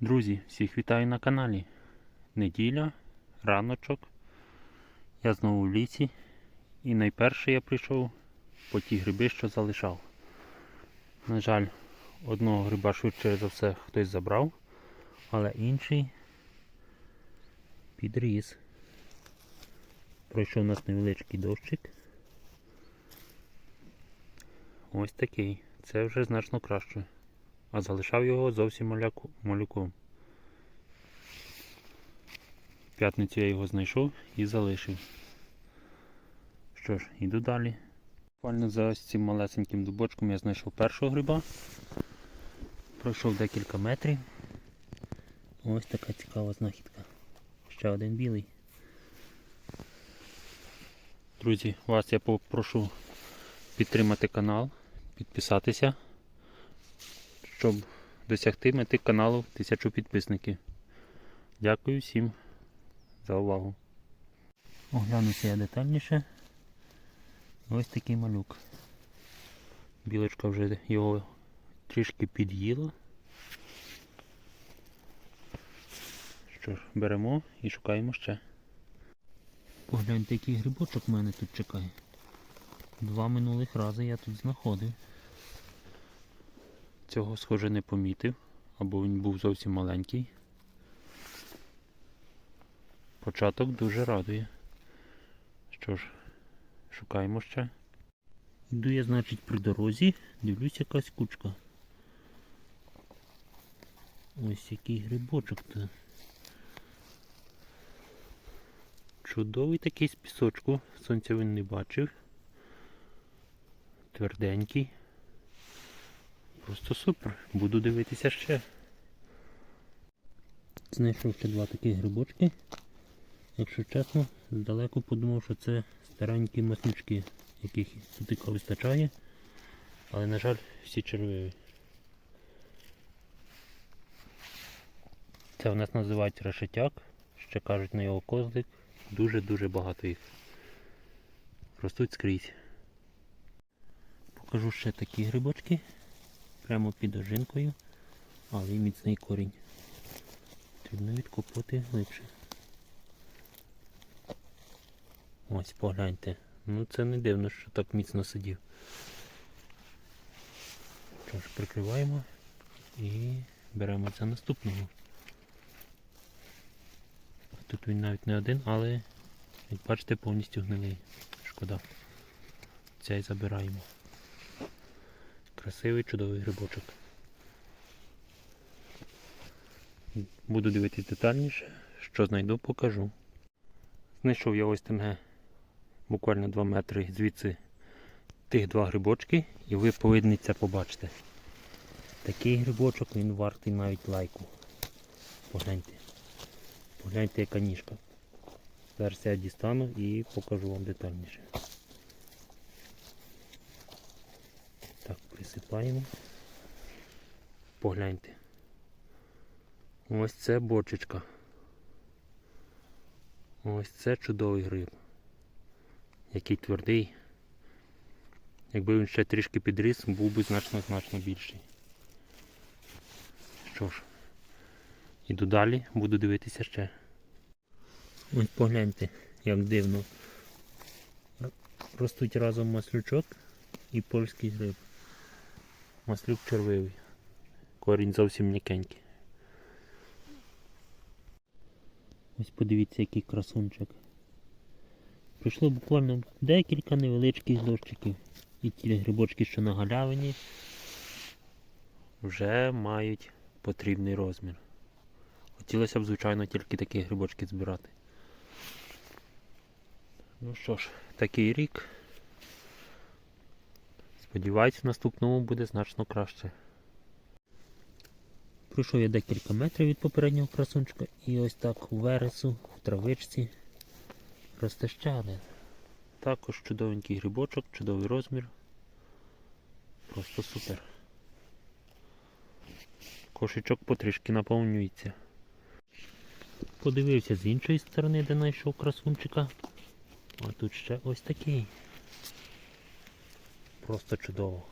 Друзі, всіх вітаю на каналі. Неділя, раночок. Я знову в лісі. І найперше я прийшов по ті гриби, що залишав. На жаль, одного гриба швидше за все хтось забрав, але інший підріс. Пройшов у нас невеличкий дощик. Ось такий. Це вже значно краще а залишав його зовсім малюком. В п'ятницю я його знайшов і залишив. Що ж, іду далі. Буквально за ось цим малесеньким дубочком я знайшов першого гриба. Пройшов декілька метрів. Ось така цікава знахідка. Ще один білий. Друзі, вас я попрошу підтримати канал, підписатися щоб досягти мети каналу 1000 підписників. Дякую всім за увагу. Оглянуся я детальніше. Ось такий малюк. Білочка вже його трішки під'їла. Що ж, беремо і шукаємо ще. Погляньте, який грибочок мене тут чекає. Два минулих рази я тут знаходив. Цього, схоже, не помітив, або він був зовсім маленький. Початок дуже радує. Що ж, шукаємо ще. Йду я, значить, при дорозі, дивлюсь якась кучка. Ось який грибочок то. Чудовий такий з пісочку, сонця він не бачив. Тверденький. Просто супер. Буду дивитися ще. Знайшов ще два такі грибочки. Якщо чесно, здалеку подумав, що це старенькі маснючки, яких тутика вистачає. Але, на жаль, всі червиві. Це в нас називають решетяк, ще кажуть на його козлик. Дуже-дуже багато їх. Ростуть скрізь. Покажу ще такі грибочки прямо під ожинкою, але й міцний корінь. Потрібно відкопати глибше. Ось погляньте. Ну це не дивно, що так міцно сидів. Що ж, прикриваємо і беремо це наступного. Тут він навіть не один, але як бачите повністю гнилий. Шкода. Цей забираємо. Красивий чудовий грибочок. Буду дивитись детальніше, що знайду, покажу. Знайшов я ось ТМГ буквально 2 метри звідси тих два грибочки і ви повинні це побачити. Такий грибочок він вартий навіть лайку. Погляньте. Погляньте яка ніжка. Зараз я дістану і покажу вам детальніше. Так. Погляньте. Ось це бочечка. Ось це чудовий гриб. Який твердий. Якби він ще трішки підріс, був би значно-значно більший. Що ж, іду далі, буду дивитися ще. Ось погляньте, як дивно. Ростуть разом маслючок і польський гриб. Маслюк червивий. Корінь зовсім м'якенький. Ось подивіться, який красунчик. Пройшло буквально декілька невеличких дощиків. І ті грибочки, що на галявині, вже мають потрібний розмір. Хотілося б, звичайно, тільки такі грибочки збирати. Ну що ж, такий рік. Сподіваюсь, в наступному буде значно краще. Пройшов я декілька метрів від попереднього красунчика і ось так у вересу, в травичці росте ще один. Також чудовенький грибочок, чудовий розмір. Просто супер. Кошечок потрішки наповнюється. Подивився з іншої сторони, де знайшов красунчика. А тут ще ось такий. Просто чудово.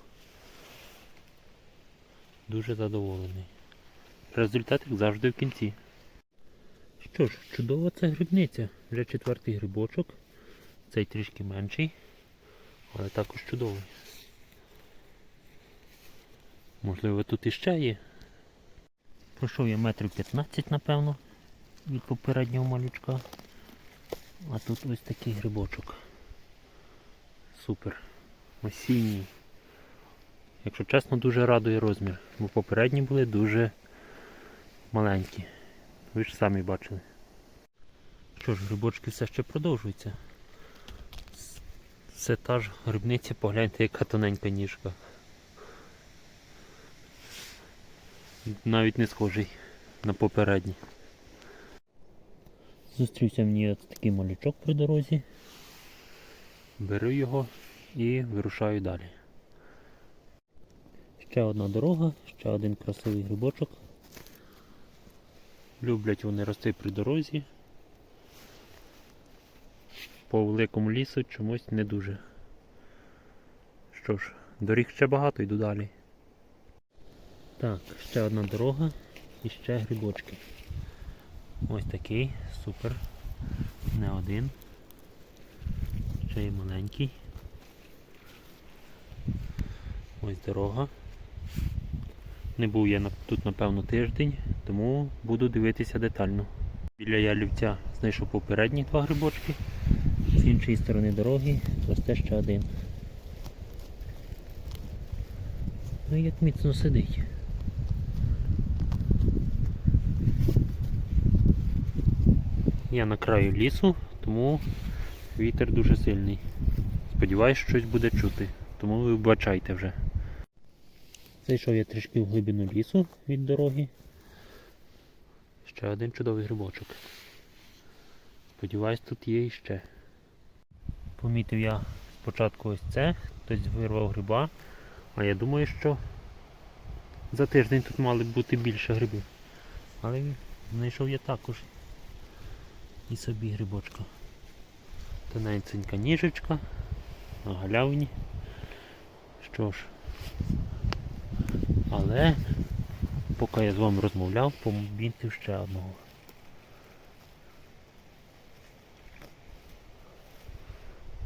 Дуже задоволений. результат як завжди в кінці. Що ж, чудова ця грибниця. Вже четвертий грибочок. Цей трішки менший, але також чудовий. Можливо, тут іще є. Пройшов я метрів 15, напевно, від попереднього малючка. А тут ось такий грибочок. Супер. Осінній. Якщо чесно, дуже радує розмір, бо попередні були дуже маленькі. Ви ж самі бачили. Що ж, грибочки все ще продовжуються. Це та ж грибниця, погляньте, яка тоненька ніжка. Навіть не схожий на попередній. Зустрівся мені от такий малючок при дорозі. Беру його і вирушаю далі. Ще одна дорога, ще один красивий грибочок. Люблять вони рости при дорозі. По великому лісу чомусь не дуже. Що ж, доріг ще багато, йду далі. Так, ще одна дорога і ще грибочки. Ось такий, супер. Не один. Ще й маленький. Ось дорога. Не був я тут напевно тиждень, тому буду дивитися детально. Біля ялівця знайшов попередні два грибочки. З іншої сторони дороги росте ще один. Ну як міцно сидить. Я на краю лісу, тому вітер дуже сильний. Сподіваюсь, щось буде чути, тому ви вбачайте вже. Зайшов я трішки в глибину лісу від дороги. Ще один чудовий грибочок. Сподіваюсь, тут є іще. Помітив я спочатку ось це, хтось вирвав гриба, а я думаю, що за тиждень тут мали б бути більше грибів. Але знайшов я також і собі грибочка. Тоненька ніжечка на галявині. Що ж, але поки я з вами розмовляв, помітив ще одного.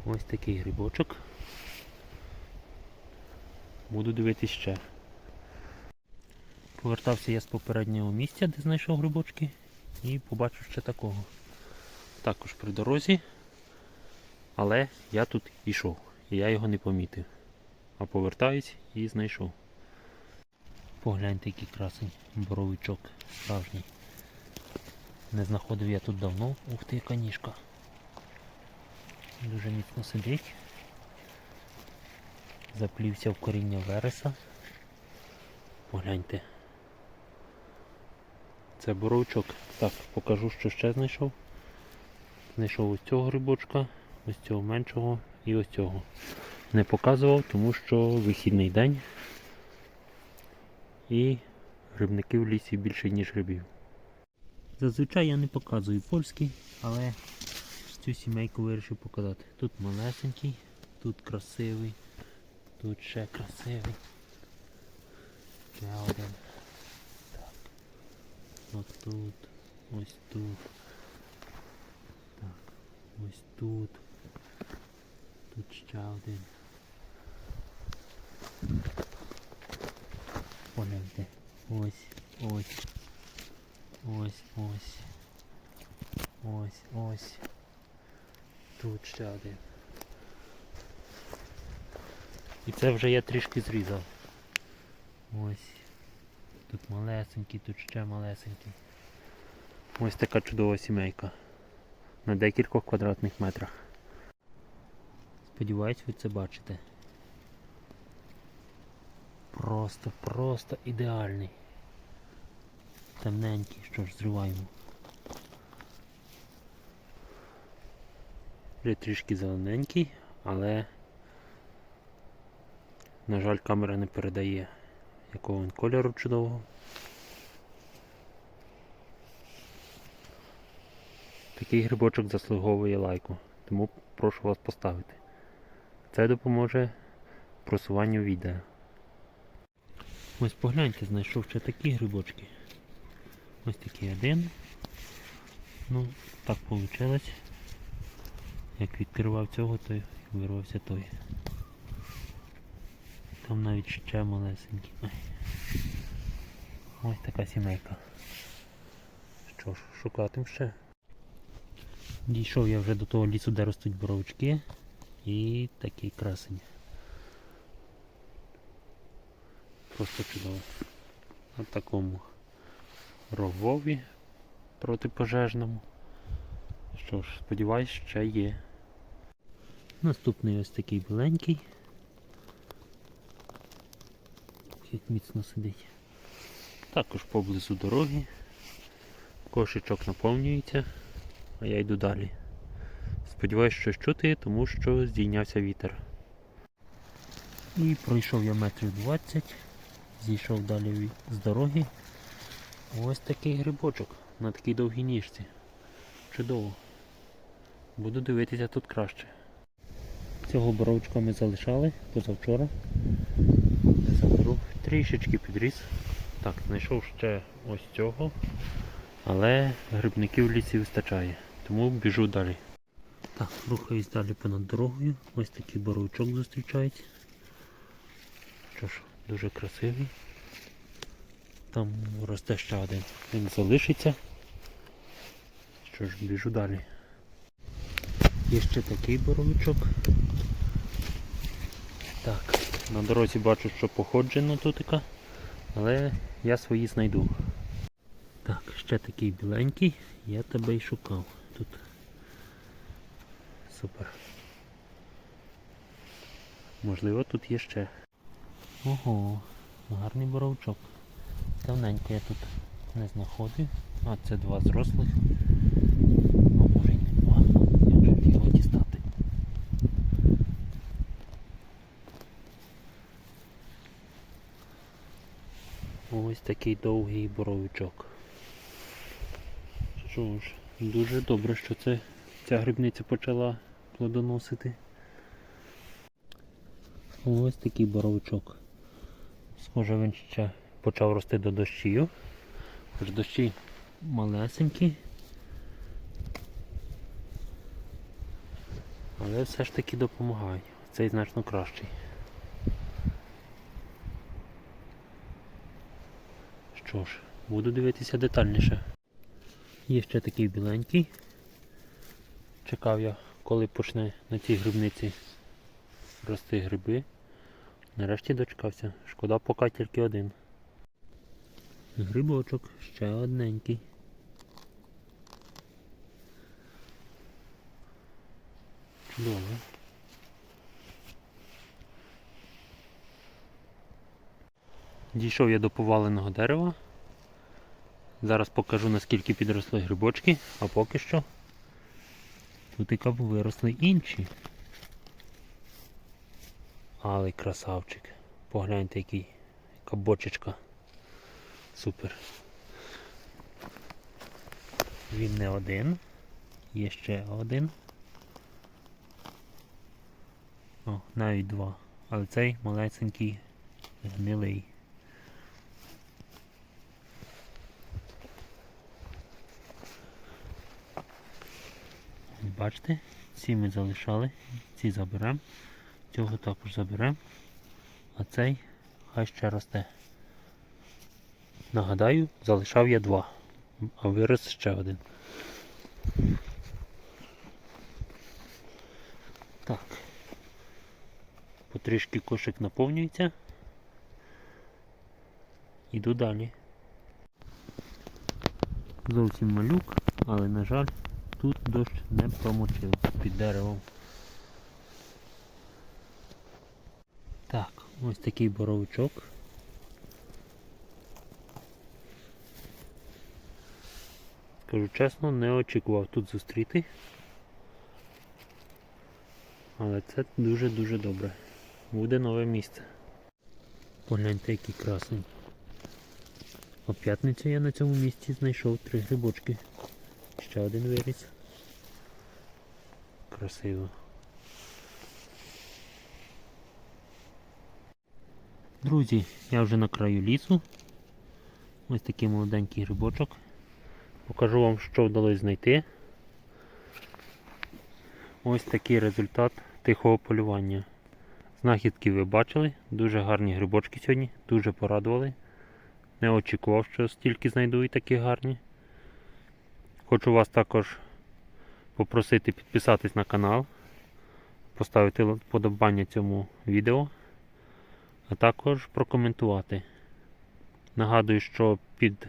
Ось такий грибочок. Буду дивитись ще. Повертався я з попереднього місця, де знайшов грибочки, і побачив ще такого. Також при дорозі, але я тут йшов, і я його не помітив. А повертаюсь і знайшов. Погляньте, який красень боровичок справжній. Не знаходив я тут давно. Ух ти, яка ніжка. Дуже міцно сидить. Заплівся в коріння вереса. Погляньте. Це боровичок. Так, покажу, що ще знайшов. Знайшов ось цього грибочка, ось цього меншого і ось цього. Не показував, тому що вихідний день і грибників в лісі більше, ніж грибів. Зазвичай я не показую польський, але цю сімейку вирішив показати. Тут малесенький, тут красивий, тут ще красивий. Ще один. Так. Ось тут, ось тут. Так, ось тут. Тут ще один. Погляньте. Ось, ось. Ось, ось. Ось, ось. Тут ще один. І це вже я трішки зрізав. Ось. Тут малесенький, тут ще малесенький. Ось така чудова сімейка. На декількох квадратних метрах. Сподіваюсь, ви це бачите. Просто, просто ідеальний. Темненький, що ж, зриваємо. Вже трішки зелененький, але, на жаль, камера не передає якого він кольору чудового. Такий грибочок заслуговує лайку, тому прошу вас поставити. Це допоможе просуванню відео. Ось погляньте, знайшов ще такі грибочки. Ось такий один. Ну, так вийшло. Як відкривав цього, то вирвався той. Там навіть ще малесенький. Ось така сімейка. Що ж, шукатим ще. Дійшов я вже до того лісу, де ростуть боровички. І такий красень. Просто чудово. На такому ровові протипожежному. Що ж, сподіваюсь, ще є. Наступний ось такий біленький. Як міцно сидить. Також поблизу дороги. Кошечок наповнюється, а я йду далі. Сподіваюсь, що чути, тому що здійнявся вітер. І пройшов я метрів 20, зійшов далі з дороги. Ось такий грибочок на такій довгій ніжці. Чудово. Буду дивитися тут краще. Цього боровичка ми залишали позавчора. Заберу. Трішечки підріс. Так, знайшов ще ось цього. Але грибників в лісі вистачає. Тому біжу далі. Так, рухаюсь далі понад дорогою. Ось такий боровичок зустрічається. Що ж, дуже красивий. Там росте ще один. Він залишиться. Що ж, біжу далі. Є ще такий боровичок. Так, на дорозі бачу, що походжено тутика, але я свої знайду. Так, ще такий біленький, я тебе й шукав. Тут супер. Можливо, тут є ще. Ого, гарний боровчок. Давненько я тут не знаходив. А, це два зрослих. А може й не два. Як же його дістати? Ось такий довгий боровичок. Що ж, дуже добре, що це, ця грибниця почала плодоносити. Ось такий боровичок. Схоже, він ще почав рости до дощів. Хоч дощі малесенькі. Але все ж таки допомагають. Цей значно кращий. Що ж, буду дивитися детальніше. Є ще такий біленький. Чекав я, коли почне на цій грибниці рости гриби. Нарешті дочекався. Шкода поки тільки один. Грибочок ще одненький. Чудово. Дійшов я до поваленого дерева. Зараз покажу наскільки підросли грибочки, а поки що тут і каб виросли інші. Але красавчик. Погляньте який яка бочечка. Супер. Він не один. Є ще один. О, навіть два. Але цей малесенький гнилий. Бачите, ці ми залишали, ці заберемо, цього також заберемо, а цей хай ще росте. Нагадаю, залишав я два, а вирос ще один. Так. Потрішки кошик наповнюється. Іду далі. Зовсім малюк, але на жаль, тут дощ не промочив під деревом. Так, ось такий боровичок. Скажу чесно, не очікував тут зустріти. Але це дуже-дуже добре. Буде нове місце. Погляньте, який красень. О п'ятницю я на цьому місці знайшов три грибочки. Ще один виріс. Красиво. Друзі, я вже на краю лісу. Ось такий молоденький грибочок. Покажу вам, що вдалося знайти. Ось такий результат тихого полювання. Знахідки ви бачили, дуже гарні грибочки сьогодні, дуже порадували. Не очікував, що стільки знайду і такі гарні. Хочу вас також попросити підписатись на канал, поставити вподобання цьому відео, а також прокоментувати. Нагадую, що під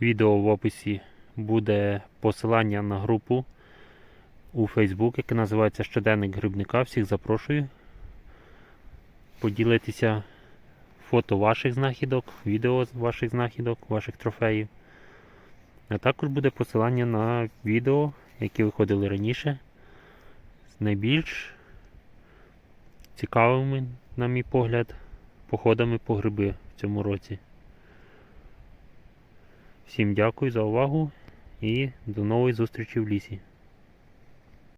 відео в описі буде посилання на групу у Facebook, яка називається Щоденник грибника. Всіх запрошую поділитися фото ваших знахідок, відео ваших знахідок, ваших трофеїв. А також буде посилання на відео, які виходили раніше, з найбільш цікавими, на мій погляд, походами по гриби в цьому році. Всім дякую за увагу і до нової зустрічі в лісі.